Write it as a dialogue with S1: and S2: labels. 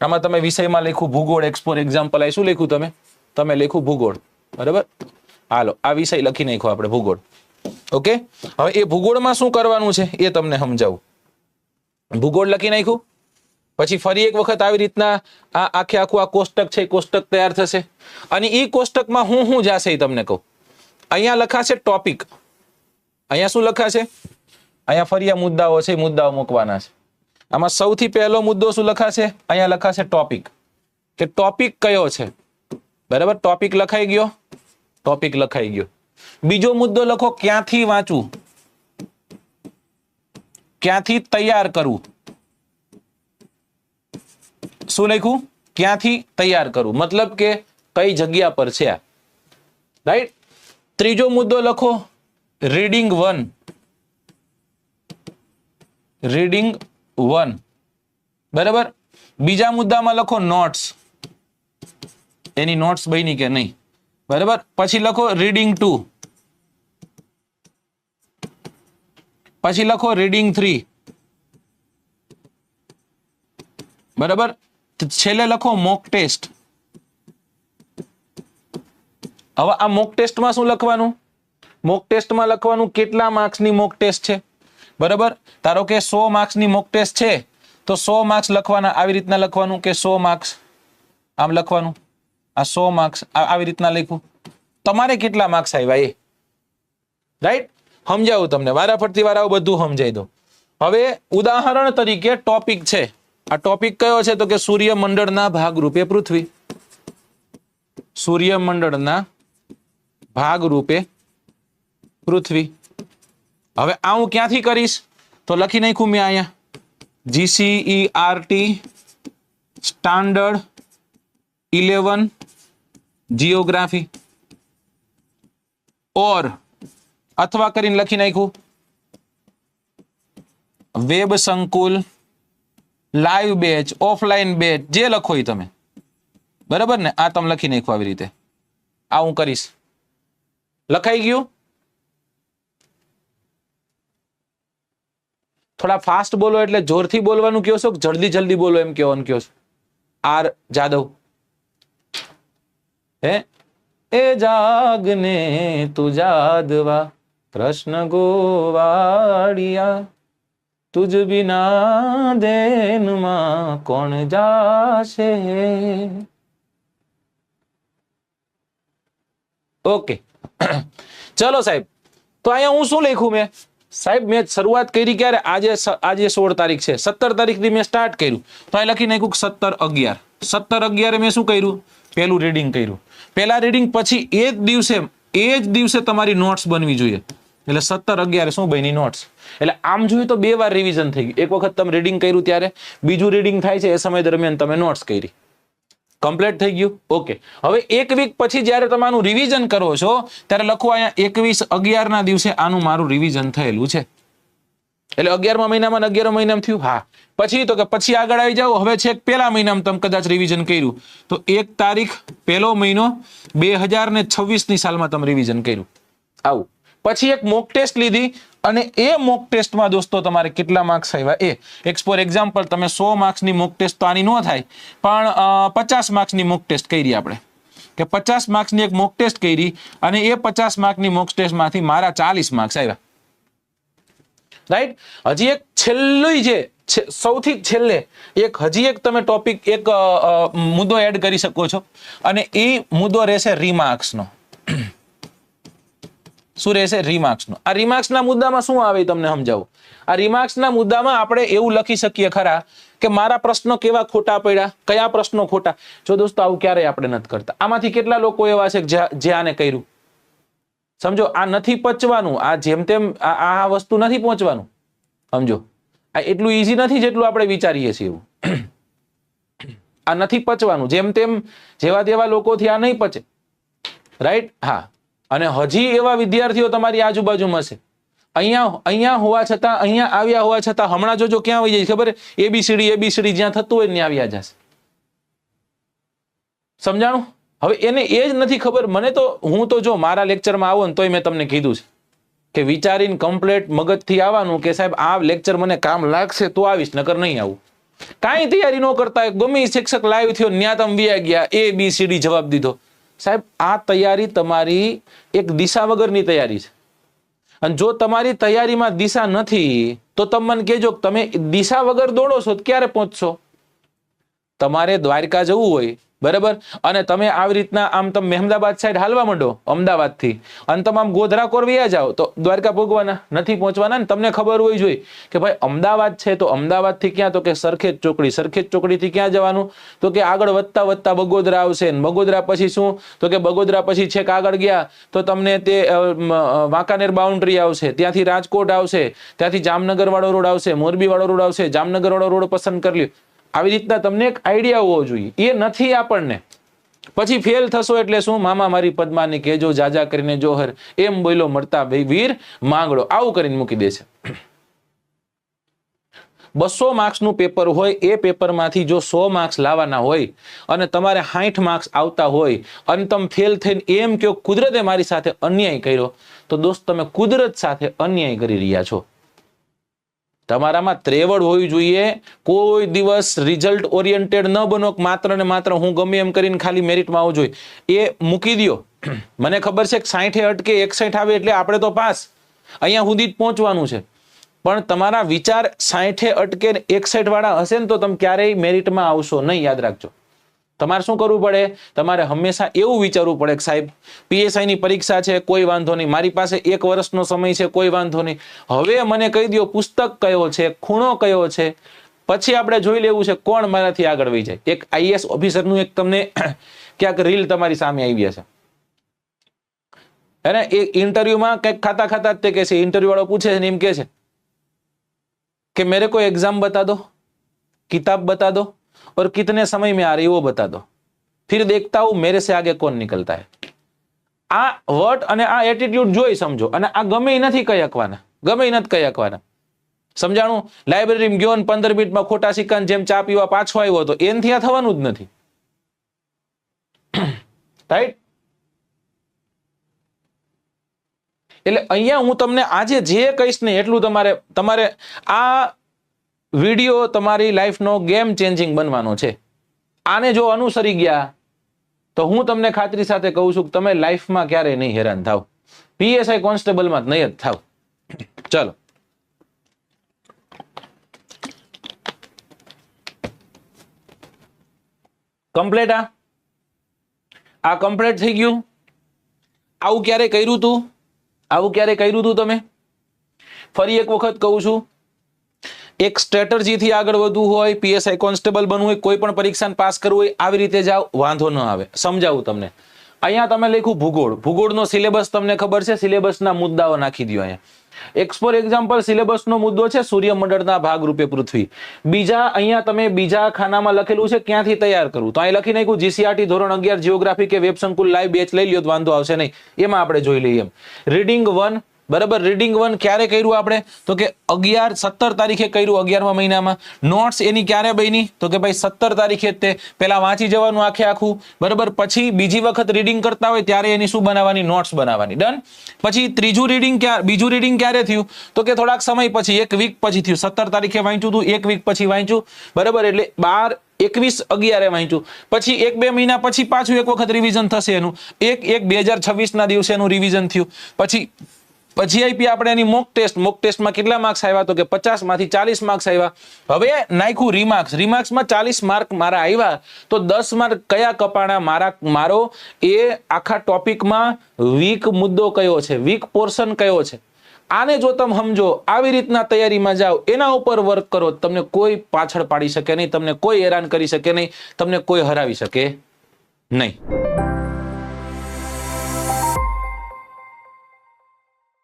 S1: આમાં તમે વિષયમાં લખ્યું ભૂગોળ એક્સપોર એક્ઝામ્પલ આ શું લખ્યું તમે? તમે લખ્યું ભૂગોળ. બરાબર? હાલો, આ વિષય લખી નાખ્યો આપણે, ભૂગોળ. ઓકે? હવે એ ભૂગોળમાં શું કરવાનું છે? એ તમને સમજાવું. ભૂગોળ લખી નાખ્યું? પછી ફરી એક વખત આવી રીતના આ આખે આખું આ કોષ્ટક છે કોષ્ટક તૈયાર થશે. અને એ કોષ્ટકમાં હું હું જાશે એ તમને કહું. અહીંયા લખાશે ટોપિક અહીંયા શું લખાશે? અહીંયા ફરી આ મુદ્દાઓ છે મુદ્દાઓ મૂકવાના છે. આમાં સૌથી પહેલો મુદ્દો શું લખાશે? અહીંયા લખાશે ટોપિક કે ટોપિક કયો છે? બરાબર? ટોપિક લખાઈ ગયો? ટોપિક લખાઈ ગયો. બીજો મુદ્દો લખો, ક્યાંથી વાંચવું? ક્યાંથી તૈયાર કરવું? શું લખ્યું? ક્યાંથી તૈયાર કરવું? મતલબ કે કઈ જગ્યા પર છે રાઈટ ત્રીજો મુદ્દો લખો રીડિંગ વન રીડિંગ વન બરાબર બીજા મુદ્દામાં લખો નોટ્સ એની નોટ્સ બની કે નહીં બરાબર પછી લખો રીડિંગ ટુ પછી લખો રીડિંગ થ્રી બરાબર છેલ્લે લખો મોક ટેસ્ટ હવે આ મોક ટેસ્ટમાં શું લખવાનું મોક ટેસ્ટમાં લખવાનું કેટલા માર્ક્સની મોક ટેસ્ટ છે બરાબર? ધારો કે સો માર્ક્સની મોક ટેસ્ટ છે, તો સો માર્ક્સ લખવાના, આવી રીતના લખવાનું કે સો માર્ક્સ? આમ લખવાનું? આ સો માર્ક્સ આવી રીતના લખ્યું. તમારે કેટલા માર્ક્સ આવ્યા એ? રાઈટ સમજાવું તમને. વારાફરતી વાર આવું બધું સમજાઈ દો. હવે ઉદાહરણ તરીકે ટોપિક છે. આ ટોપિક કયો છે? તો કે સૂર્યમંડળના ભાગરૂપે પૃથ્વી. સૂર્યમંડળના ભાગરૂપે પૃથ્વી. હવે આ હું ક્યાંથી કરીશ? તો લખી નાખ્યું મેં અહીંયા. GCE RT standard eleven geography or અથવા કરીને લખી નાખ્યું. વેબ સંકુલ લાઈવ બેચ ઓફલાઈન બેચ જે લખો એ તમે. બરાબર ને? આ તમે લખી નાખો આવી રીતે. આ હું કરીશ. લખાઈ ગયું? થોડા ફાસ્ટ બોલો એટલે જોરથી બોલવાનું કયો છો કે જલ્દી જલ્દી બોલો એમ કહેવાનું કયો છો? આર, જાદવ. હે? એ જાગને તું જાદવા, કૃષ્ણ ગોવાડિયા તુજ બિના દેનમાં કોણ જાશે? ઓકે. ચલો સાહેબ, તો અહીંયા હું શું લખ્યું મેં? સાહેબ, મેં શરૂઆત કરી ક્યારે? આજે આજે સોળ તારીખ છે. સત્તર તારીખથી મેં સ્ટાર્ટ કર્યું. તો અહીં લખી નાખ્યું સત્તર અગિયાર. સત્તર અગિયારે મેં શું કર્યું? પહેલું રીડિંગ કર્યું. પહેલા રીડિંગ પછી એ જ દિવસે, એ જ દિવસે તમારી નોટ્સ બનવી જોઈએ. એટલે સત્તર અગિયારે શું બની નોટ્સ એટલે આમ જોઈએ તો બે વાર રિવિઝન થઈ ગયું એક વખત તમે રીડિંગ કર્યું ત્યારે, બીજું રીડિંગ થાય છે એ સમય દરમિયાન તમે નોટ્સ કરી. કમ્પ્લીટ થઈ ગયું? ઓકે હવે એક વીક પછી જ્યારે તમારું રિવિઝન કરો છો, ત્યારે લખો અહીંયા એકવીસ અગિયારના દિવસે આનું મારું રિવિઝન થયેલું છે. એટલે અગિયારમા મહિનામાં ને અગિયાર મહિનામાં થયું? હા. પછી તો કે પછી આગળ આવી જાઓ. હવે છેક પહેલા મહિનામાં તમે કદાચ રિવિઝન કર્યું. તો એક તારીખ, પહેલો મહિનો, બે હજાર ને છવ્વીસની સાલમાં તમે રિવિઝન કર્યું. આવું. પછી એક મોક ટેસ્ટ લીધી. અને એ મોક ટેસ્ટમાં દોસ્તો તમારે કેટલા માર્ક્સ આવ્યા? એ એક્સ ફોર એક્ઝામ્પલ તમે સો માર્ક્સની મોક ટેસ્ટ તો આની ન થાય, પણ પચાસ માર્ક્સની મોક ટેસ્ટ કરી આપણે. કે પચાસ માર્ક્સની એક મોક ટેસ્ટ કરી અને એ પચાસ માર્કની મોક ટેસ્ટમાંથી મારા ચાલીસ માર્ક્સ આવ્યા. રાઈટ હજી એક છેલ્લું જે સૌથી છેલ્લે, એક હજી એક તમે ટોપિક એક મુદ્દો એડ કરી શકો છો. અને એ મુદ્દો રહેશે રીમાર્ક્સનો શું રહેશે? રીમાર્ક્સનો આ રિમાર્ક્સના મુદ્દામાં શું આવે તમને સમજાવું? આ રિમાર્ક્સના મુદ્દામાં આપણે એવું લખી શકીએ ખરા કે મારા પ્રશ્નો કેવા ખોટા પડ્યા? કયા પ્રશ્નો ખોટા? જો દોસ્તો, આવું ક્યારેય આપણે નથી કરતા. આમાંથી કેટલા લોકો એવા છે જે આને કર્યું? સમજો, આ નથી પચવાનું. આ જેમ તેમ, આ વસ્તુ નથી પહોંચવાનું. સમજો? આ એટલું ઈઝી નથી જેટલું આપણે વિચારીએ છીએ એવું. આ નથી પચવાનું. જેમ તેમ જેવા તેવા લોકોથી આ નહીં પચે. રાઈટ હા. અને હજી એવા વિદ્યાર્થીઓ તમારી આજુબાજુમાં છે અહીંયા અહીંયા હોવા છતાં, અહીંયા આવ્યા હોવા છતાં હમણાં જોજો ક્યાં આવી જાય ખબર એબીસીડી એબીસીડી જ્યાં થતું હોય ત્યાં આવ્યા જશે સમજાણું? હવે એને એ જ નથી ખબર. મને તો, હું તો જો મારા લેક્ચરમાં આવો ને તોય મેં તમને કીધું છે કે વિચારીને કમ્પ્લેટ મગજથી આવવાનું કે સાહેબ, આ લેક્ચર મને કામ લાગશે તો આવીશ, નકર નહીં આવું. કાંઈ તૈયારી ન કરતા ગમે શિક્ષક લાઈવ થયો ન્યા તમે વ્યા ગયા એ બી સી ડી જવાબ દીધો. સાહેબ, આ તૈયારી તમારી એક દિશા વગરની તૈયારી છે. અને જો તમારી તૈયારીમાં દિશા નથી, તો તમે મને કહેજો તમે દિશા વગર દોડો છો ક્યારે પહોંચશો? તમારે દ્વારકા જવું હોય બરાબર? અને તમે આવી રીતના આમ તમે મહેમદાબાદ સાઈડ હાલવા માંડો, અમદાવાદથી. અને તમે આમ ગોધરા કોરવિયા જાઓ, તો દ્વારકા ભોગવાના, નથી પહોંચવાના ને તમને ખબર હોય જોઈએ કે ભાઈ અમદાવાદ છે તો અમદાવાદથી ક્યાં? તો કે સરખેજ ચોકડી, સરખેજ ચોકડીથી ક્યાં જવાનું? તો કે આગળ વધતા વધતા બગોદરા આવશે ને બગોદરા પછી શું? તો કે બગોદરા પછી છેક આગળ ગયા, તો તમને તે વાંકાનેર બાઉન્ડ્રી આવશે, ત્યાંથી રાજકોટ આવશે, ત્યાંથી જામનગર વાળો રોડ આવશે મોરબી વાળો રોડ આવશે જામનગર વાળો રોડ પસંદ કરી લ્યો. આવી રીતના તમને એક આઈડિયા હોવો જોઈએ. એ નથી આપણને. પછી ફેલ થશો એટલે શું? મામા મારી પદ્માને કેજો જાજા કરીને જોહર. એમ બોલો મળતા ભાઈ વીર માંગડો. આવું કરીને મૂકી દે છે. બસો માર્ક્સનું પેપર હોય, એ પેપરમાંથી જો સો માર્ક્સ લાવવાના હોય અને તમારે સાઠ માર્ક્સ આવતા હોય, અને તમે ફેલ થઈને એમ કહો કુદરતે મારી સાથે અન્યાય કર્યો, તો દોસ્ત, તમે કુદરત સાથે અન્યાય કરી રહ્યા છો. તમારામાં ત્રેવડ હોવી જોઈએ. કોઈ દિવસ રિઝલ્ટ ઓરિએન્ટેડ ન બનો માત્ર ને માત્ર હું ગમે એમ કરીને ખાલી મેરિટમાં આવું જોઈએ. એ મૂકી દો મને ખબર છે કે સાઠે અટકે, એકસાઠ આવે એટલે આપણે તો પાસ. અહીંયા સુધી જ પહોંચવાનું છે. પણ તમારા વિચાર સાઠે અટકે એકસાઠ વાળા હશે ને તો તમે ક્યારેય મેરિટમાં આવશો નહીં, યાદ રાખજો. તમારે શું કરવું પડે? તમારે હંમેશા એવું વિચારવું પડે કે સાહેબ પીએસઆઈની પરીક્ષા છે, કોઈ વાંધો નહીં. મારી પાસે એક વર્ષનો સમય છે, કોઈ વાંધો નહીં. હવે મને કહી દો પુસ્તક કયો છે, ખૂણો કયો છે? પછી આપણે જોઈ લેવું છે, કોણ મારાથી આગળ વહી જાય? એક આઈએસ ઓફિસરનું એક તમને ક્યાંક રીલ તમારી સામે આવી છે અને એ ઇન્ટરવ્યુમાં કંઈક ખાતા ખાતા જ તે કહે છે. ઇન્ટરવ્યુ વાળો પૂછે છે ને એમ કે છે કે, મેરે કોઈ એક્ઝામ બતા દો? કિતાબ બતા દો? और कितने समय में आ रही है वो बता दो फिर देखता हूं मेरे से आगे कौन निकलता है આ વર્ડ અને આ એટીટ્યુડ જોઈ સમજો અને આ ગમે ઈ નથી કહી શકવાના ગમે ઈ નથી કહી શકવાના સમજાણું લાઇબ્રેરીમાં ગયો ને પંદર મિનિટમાં ખોટા સિક્કાની જેમ ચા પીવા પાછો આવ્યો તો એનથી આ થવાનું જ નથી રાઈટ એટલે અહીંયા હું તમને આજે જે કહીશ ને એટલું તમારે તમારે આ વીડિયો તમારી લાઈફનો ગેમ ચેન્જિંગ બનવાનો છે. આને જો અનુસરી ગયા, તો હું તમને ખાતરી સાથે કહું છું કે તમે લાઈફમાં ક્યારેય નહીં હેરાન થાવ. પીએસઆઈ કોન્સ્ટેબલમાં જ નહીં જ થાવ. ચલો. કમ્પ્લેટ આ? આ કમ્પ્લેટ થઈ ગયું? આવું ક્યારે કર્યું તું? આવું ક્યારે કર્યું તું તમે? ફરી એક વખત કહું છું એક સ્ટ્રેટર્જીથી આગળ વધવું હોય પીએસઆઈ કોન્સ્ટેબલ બનવું હોય, કોઈ પણ પરીક્ષાને પાસ કરવું હોય, આવી રીતે જાઓ, વાંધો ન આવે. સમજાવું તમને. અહીંયા તમે લખ્યું ભૂગોળ. ભૂગોળનો સિલેબસ તમને ખબર છે, સિલેબસના મુદ્દાઓ નાખી દો અહીંયા. એક્સ ફોર એક્ઝામ્પલ, સિલેબસનો મુદ્દો છે સૂર્યમંડળના ભાગરૂપે પૃથ્વી. બીજા અહીંયા તમે બીજા ખાનામાં લખેલું છે, ક્યાંથી તૈયાર કરવું? તો અહીં લખી નાખ્યું, જીસીઆરટી ધોરણ અગિયાર, જીઓગ્રાફી કે વેબ સંકુલ લાઈવ, બેચ લઈ લ્યો વાંધો આવશે નહીં. એમાં આપણે જોઈ લઈએ રીડિંગ વન બરાબર? રીડિંગ વન ક્યારે કર્યું આપણે? તો કે અગિયાર, સત્તર તારીખે કર્યું અગિયારમા મહિનામાં. નોટ્સ એની ક્યારે બની? તો કે ભાઈ સત્તર તારીખે તે. પહેલાં વાંચી જવાનું આખે આખું. બરાબર? પછી બીજી વખત રીડિંગ કરતા હોય ત્યારે એની શું બનાવવાની? નોટ્સ બનાવવાની. ડન પછી ત્રીજું રીડિંગ ક્યારે? બીજું રીડિંગ ક્યારે થયું? તો કે થોડાક સમય પછી, એક વીક પછી થયું. સત્તર તારીખે વાંચ્યું હતું એક વીક પછી વાંચ્યું. બરાબર? એટલે બાર, એકવીસ, અગિયારે વાંચ્યું. પછી એક બે મહિના પછી પાછું એક વખત રિવિઝન થશે એનું. એક એક બે હજાર છવ્વીસના દિવસે એનું રિવિઝન થયું. પછી પછી આપી આપણે એની મોક ટેસ્ટ મોક ટેસ્ટમાં કેટલા માર્ક્સ આવ્યા તો કે પચાસમાંથી ચાલીસ માર્ક્સ આવ્યા હવે નાખ્યું રીમાર્ક્સ રીમાર્ક્સમાં ચાલીસ માર્ક મારા આવ્યા તો દસ માર્ક કયા કપાણા મારા, મારો? એ આખા ટોપિકમાં વીક મુદ્દો કયો છે? વીક પોર્શન કયો છે? આને જો તમે સમજો, આવી રીતના તૈયારીમાં જાઓ, એના ઉપર વર્ક કરો, તમને કોઈ પાછળ પાડી શકે નહીં, તમને કોઈ હેરાન કરી શકે નહીં, તમને કોઈ હરાવી શકે નહીં.